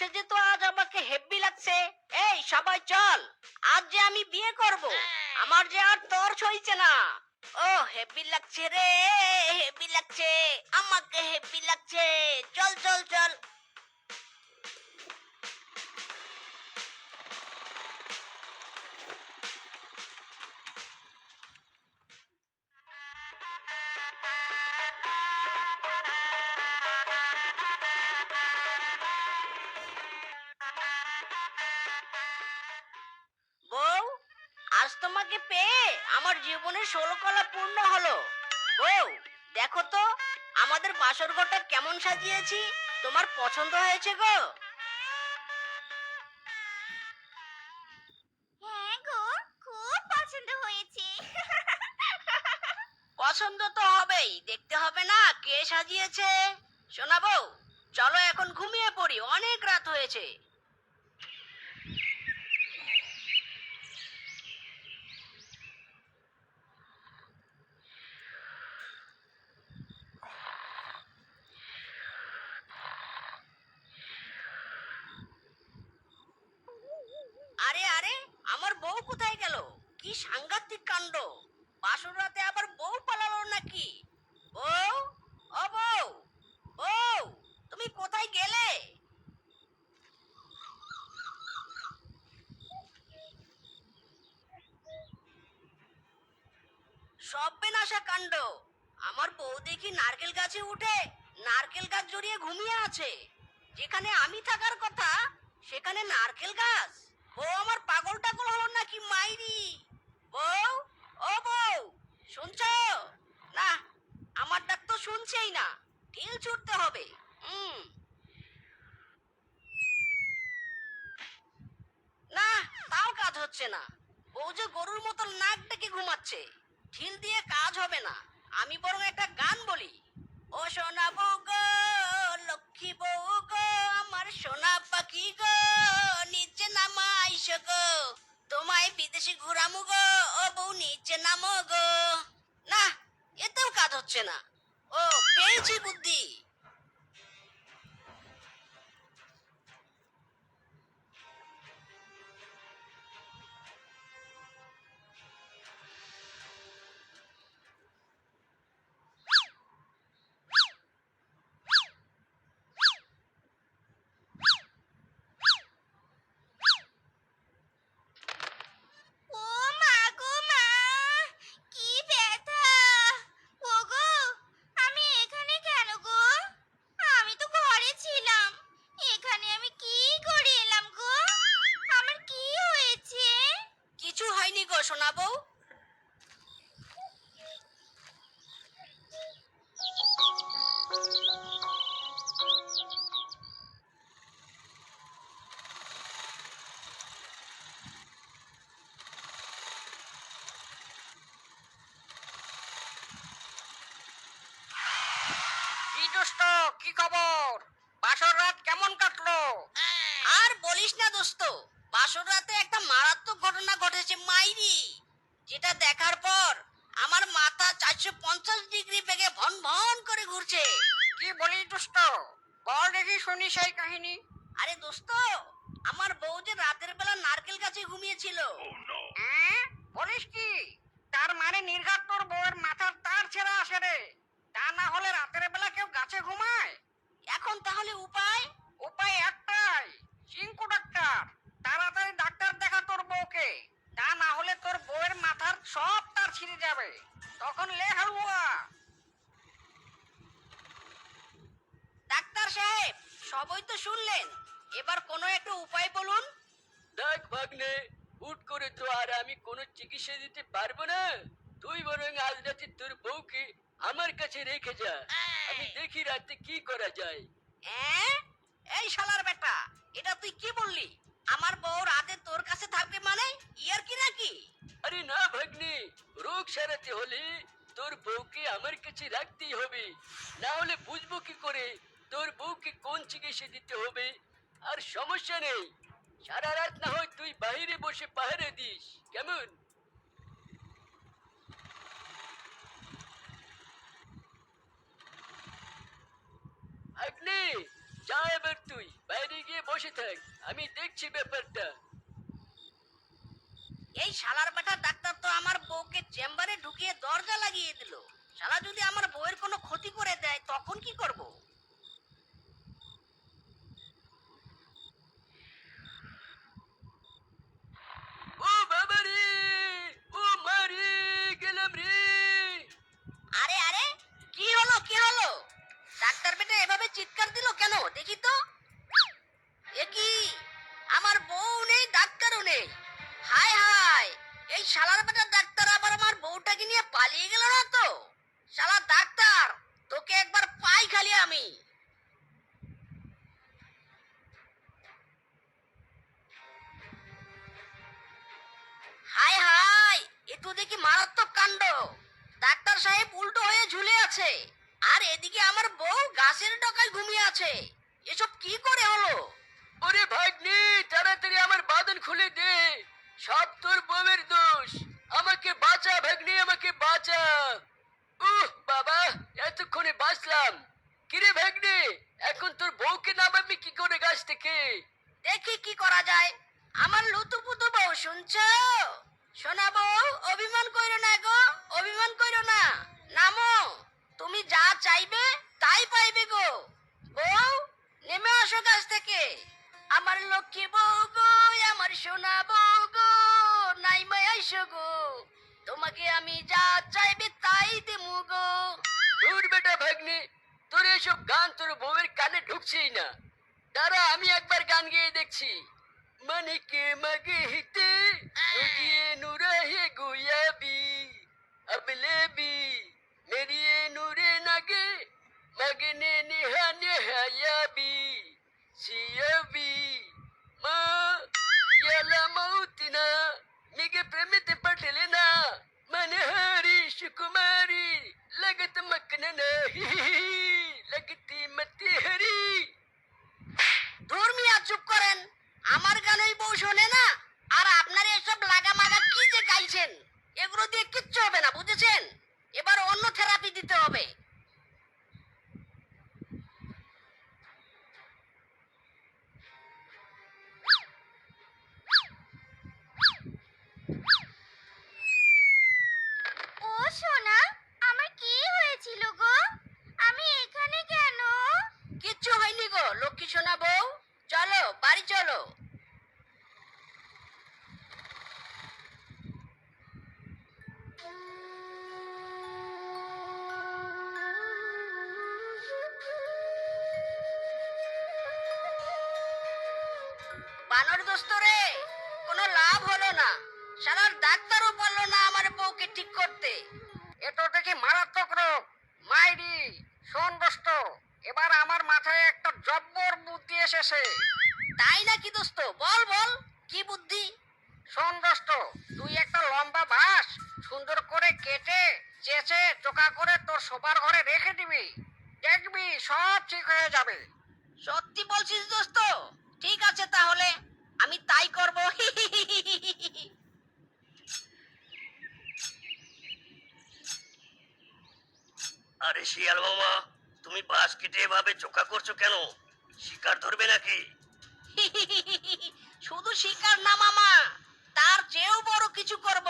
সেজে তো আজ আমাকে হেব্বি লাগছে। এই, সবাই চল। আজ যে আমি বিয়ে করব, আমার যে আর তর সইছে না। ও, হেব্বি লাগছে রে, হেব্বি লাগছে, আমাকে হেব্বি লাগছে। চল চল চল। তোমাকে পেয়ে আমার জীবনের ষোলো কলা পূর্ণ হলো। বউ দেখো তো আমাদের বাসর ঘরটা কেমন সাজিয়েছি? তোমার পছন্দ হয়েছে গো? হ্যাঁ পছন্দ তো হবেই দেখতে হবে না কে সাজিয়েছে। শোনা বউ চলো এখন ঘুমিয়ে পড়ি অনেক রাত হয়েছে আরে আরে আমার বউ কোথায় গেল? কি সাংঘাতিক কাণ্ড? বাসর রাতে আবার বউ পালালো নাকি? বউ? ও বউ? বউ, তুমি কোথায় গেলে? সব বেনাশা কাণ্ড। আমার বউ দেখি নারকেল গাছে উঠে নারকেল গাছ জড়িয়ে ঘুমিয়ে আছে। যেখানে আমি থাকার কথা, সেখানে নারকেল গাছ। বউ আমার পাগল টাগল হলো নাকি মাইরি? বউ, ও বউ, শুনছ? না, আমার ডাক তো শুনছেই না। ঢিল ছুটতে হবে। হুম না, তাও কাজ হচ্ছে না। বউ যে গরুর মতো নাক ডেকে ঘুমাচ্ছে, ঢিল দিয়ে কাজ হবে না। আমি বরং একটা গান বলি। ও সোনা বউ গো, লক্ষ্মী বউ গো, আমার তোমায় বিদেশে ঘুরামু গো। ও বউ নিচে নামো গো। না, এতেও কাজ হচ্ছে না। ও পেয়েছি বুদ্ধি। কি খবর? বাসর রাত কেমন কাটলো? আর বলিস না দোস্ত বাসর রাতে একটা মারাত্মক ঘটনা ঘটেছে মাইরি। যেটা দেখার পর আমার মাথা চারশো পঞ্চাশ ডিগ্রি বেগে ভন ভন করে ঘুরছে। কি বলিস দোস্ত? বল দেখি শুনি সেই কাহিনী। আরে দোস্ত আমার বউ যে রাতের বেলা নারকেল গাছে ঘুমিয়েছিল। হ্যাঁ? বলিস কি? তার মানে নির্ঘাত তোর বউয়ের মাথার তার ছেড়ে আসে রে। তা না হলে রাতের বেলা কেউ গাছে ঘুমায়? এখন তাহলে উপায়? উপায় একটাই চিঙ্কু ডাক্তার তাড়াতাড়ি ডাক্তার দেখা তোর বউকে। তা না হলে তোর বউয়ের মাথার সব তার ছিঁড়ে যাবে। তখন লে হালুয়া। ডাক্তার সাহেব সবই তো শুনলেন। এবার কোনো একটা উপায় বলুন। দেখ ভাগ্নে হুট করে তো আর আমি কোনো চিকিৎসা দিতে পারব না। তুই বরং আজ রাতে তোর বউকে আমার কাছে রেখে যা। আমি দেখি রাতে কি করা যায়। এই শালার বেটা এটা তুই কি বললি? আমার বউ রাতে তোর কাছে থাকবে মানে? ইয়ার কি নাকি? আরে না ভাগ্নে রোগ সারাতে হলে তোর বউকে আমার কাছে রাখতেই হবে। না হলে বুঝব কি করে? তোর বউকে কোন চিকিৎসা দিতে হবে? আর সমস্যা নেই। সারা রাত না হয় তুই বাইরে বসে পাহারা দিস। কেমন ভাগ্নে যা এবার তুই, বাইরে গিয়ে বসে থাক, আমি দেখছি ব্যাপারটা। এই শালার বেটা ডাক্তার তো আমার বউকে চেম্বারে ঢুকিয়ে দরজা লাগিয়ে দিল। শালা যদি আমার বউয়ের কোনো ক্ষতি করে দেয়, তখন কি করব? শালার বেটা ডাক্তার আবার আমার বউটাকে নিয়ে পালিয়ে গেল না তো? শালা ডাক্তার, তোকে একবার পাই খালি আমি। হায় হায়, এ তো দেখি মারাত্মক কাণ্ড। ডাক্তার সাহেব উল্টো হয়ে ঝুলে আছে। আর এদিকে আমার বউ গাছের ডকায় ঘুমিয়ে আছে। এসব কি করে হলো? ওরে ভাগ্নি, তাড়াতাড়ি আমার বাঁধন খুলে দে। সব তোর বউয়ের দোষ। আমাকে বাঁচা, ভাগ্নি, আমাকে বাঁচা। উহ, বাবা, এতক্ষণে বাঁচলাম। কিরে ভাগ্নি, এখন তোর বউকে নামাবি কি করে গাছ থেকে? দেখি কি করা যায়। আমার লুতু পুতু বউ, শুনছো? শোনা বউ, অভিমান কইরো না গো, অভিমান কইরো না। নামো, তুমি যা চাইবে, তাই পাইবে গো। বউ, নেমে আসো গাছ থেকে। আমার লক্ষ্মী বউ গো আমার সোনা বউ গো নাই আইসো গো তোমাকে আমি যা চাইবে তাই দিমু গো তোর বেটা ভাগ্নি তোর এসব গান তোর বউয়ের কানে ঢুকছেই না দাঁড়া আমি একবার গান গেয়ে দেখছি মানে কে মাগে হিতে নুরিয়ে নুরাহে গুয়াবি अबले भी मेरी ये नूरे চুপ করেন। আমার গান ওই বউ শোনে না, আর আপনারা এসব লাগা মাগা কি যে গাইছেন? এগুলো দিয়ে কিচ্ছু হবে না, বুঝেছেন? এবার অন্য থেরাপি দিতে হবে। বানর দোস্ত রে কোনো লাভ হলো না। সারার ডাক্তারও পারল না আমার বউকে ঠিক করতে। এ তো দেখি মারাত্মক রোগ। মাইরি শোন দোস্ত এবার আমার মাথায় একটা জব্বর বুদ্ধি এসেছে। তাই নাকি দোস্ত? বল বল কি বুদ্ধি? শোন দোস্ত তুই একটা লম্বা বাঁশ সুন্দর করে কেটে চেঁচে চোকা করে তোর সোফার ঘরে রেখে দিবি। দেখবি সব ঠিক হয়ে যাবে। সত্যি বলছিস দোস্ত? ঠিক আছে তাহলে। আমি তাই করব। আরে শিয়াল মামা তুমি বাস কেটে এভাবে চোখা করছ কেন? শিকার ধরবে নাকি? শুধু শিকার না মামা তার চেয়েও বড় কিছু করব।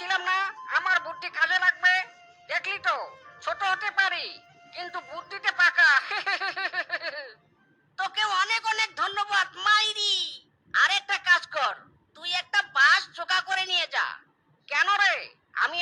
বলেছিলাম না আমার বুদ্ধি বুদ্ধি কাজে লাগবে? দেখলি তো ছোট হতে পারি কিন্তু বুদ্ধিতে পাকা। তোকে অনেক অনেক ধন্যবাদ মাইরি। আর একটা কাজ কর তুই একটা বাস চোকা করে নিয়ে যা। কেন রে? আমি